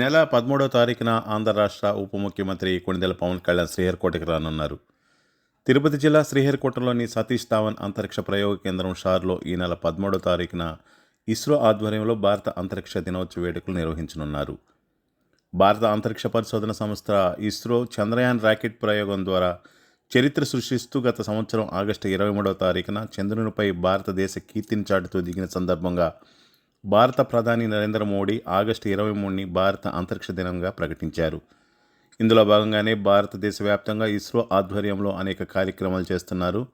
నెల పదమూడవ తారీఖున ఆంధ్ర రాష్ట్ర ఉప ముఖ్యమంత్రి కొణిదెల పవన్ కళ్యాణ్ శ్రీహరికోటకి రానున్నారు. తిరుపతి జిల్లా శ్రీహరికోటలోని సతీష్ ధావన్ అంతరిక్ష ప్రయోగ కేంద్రం షార్లో ఈ నెల పదమూడవ తారీఖున ఇస్రో ఆధ్వర్యంలో భారత అంతరిక్ష దినోత్సవ వేడుకలు నిర్వహించనున్నారు. భారత అంతరిక్ష పరిశోధన సంస్థ ఇస్రో చంద్రయాన్ రాకెట్ ప్రయోగం ద్వారా చరిత్ర సృష్టిస్తూ గత సంవత్సరం ఆగస్టు ఇరవై మూడవ తారీఖున చంద్రునిపై భారతదేశ కీర్తిని చాటుతూ దిగిన సందర్భంగా భారత ప్రధాని నరేంద్ర మోడీ ఆగస్టు ఇరవై మూడుని భారత అంతరిక్ష దినంగా ప్రకటించారు. ఇందులో భాగంగానే భారతదేశ వ్యాప్తంగా ఇస్రో ఆధ్వర్యంలో అనేక కార్యక్రమాలు చేస్తున్నారు.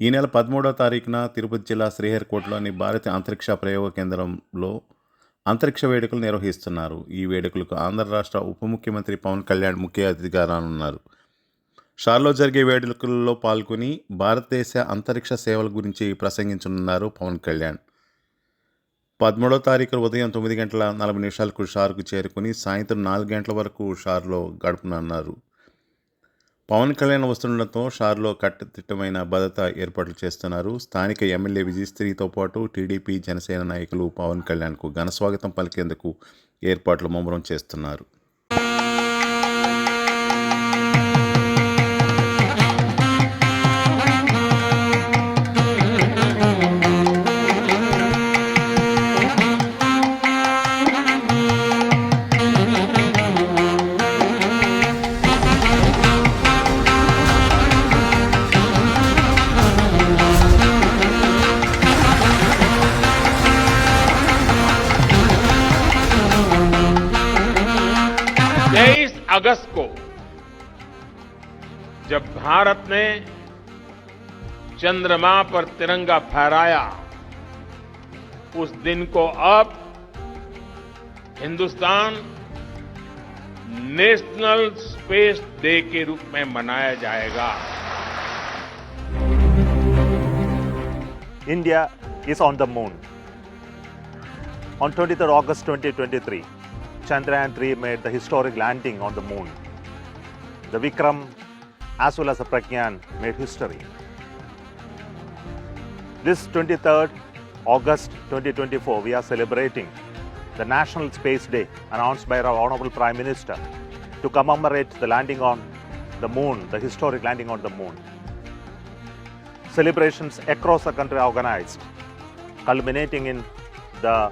ఈ నెల పదమూడవ తారీఖున తిరుపతి జిల్లా శ్రీహరికోటలోని భారత అంతరిక్ష ప్రయోగ కేంద్రంలో అంతరిక్ష వేడుకలు నిర్వహిస్తున్నారు. ఈ వేడుకలకు ఆంధ్ర రాష్ట్ర ఉప ముఖ్యమంత్రి పవన్ కళ్యాణ్ ముఖ్య అతిథిగా రానున్నారు. షార్లో జరిగే వేడుకల్లో పాల్గొని భారతదేశ అంతరిక్ష సేవల గురించి ప్రసంగించనున్నారు పవన్ కళ్యాణ్. పదమూడో తారీఖు ఉదయం తొమ్మిది గంటల నలభై నిమిషాలకు షార్కు చేరుకుని సాయంత్రం నాలుగు గంటల వరకు షార్లో గడపనున్నారు. పవన్ కళ్యాణ్ వస్తుండటంతో షార్లో కట్టుదిట్టమైన భద్రత ఏర్పాట్లు చేస్తున్నారు. స్థానిక ఎమ్మెల్యే విజయశ్రీతో పాటు టీడీపీ జనసేన నాయకులు పవన్ కళ్యాణ్కు ఘనస్వాగతం పలికేందుకు ఏర్పాట్లు ముమ్మరం చేస్తున్నారు. तेईस अगस्त को जब भारत ने चंद्रमा पर तिरंगा फहराया उस दिन को अब हिंदुस्तान नेशनल स्पेस डे के रूप में मनाया जाएगा India is on the moon. On 23rd August 2023, Chandrayaan 3 made the historic landing on the moon. The Vikram as well as the Pragyan made history. This 23rd August 2024, we are celebrating the National Space Day announced by our Honorable Prime Minister to commemorate the landing on the moon, the historic landing on the moon celebrations across the country are organized, culminating in the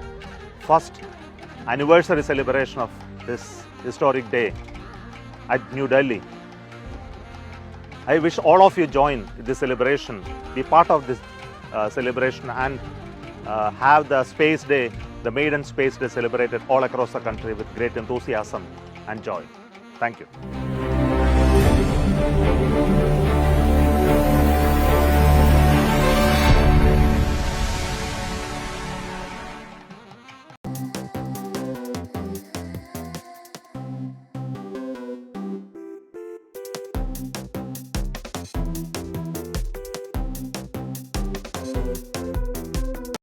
first anniversary celebration of this historic day at New Delhi. I wish all of you join this celebration, be part of this uh, celebration, and uh, have the Space Day, the Maiden Space Day, celebrated all across the country with great enthusiasm and joy. Thank you.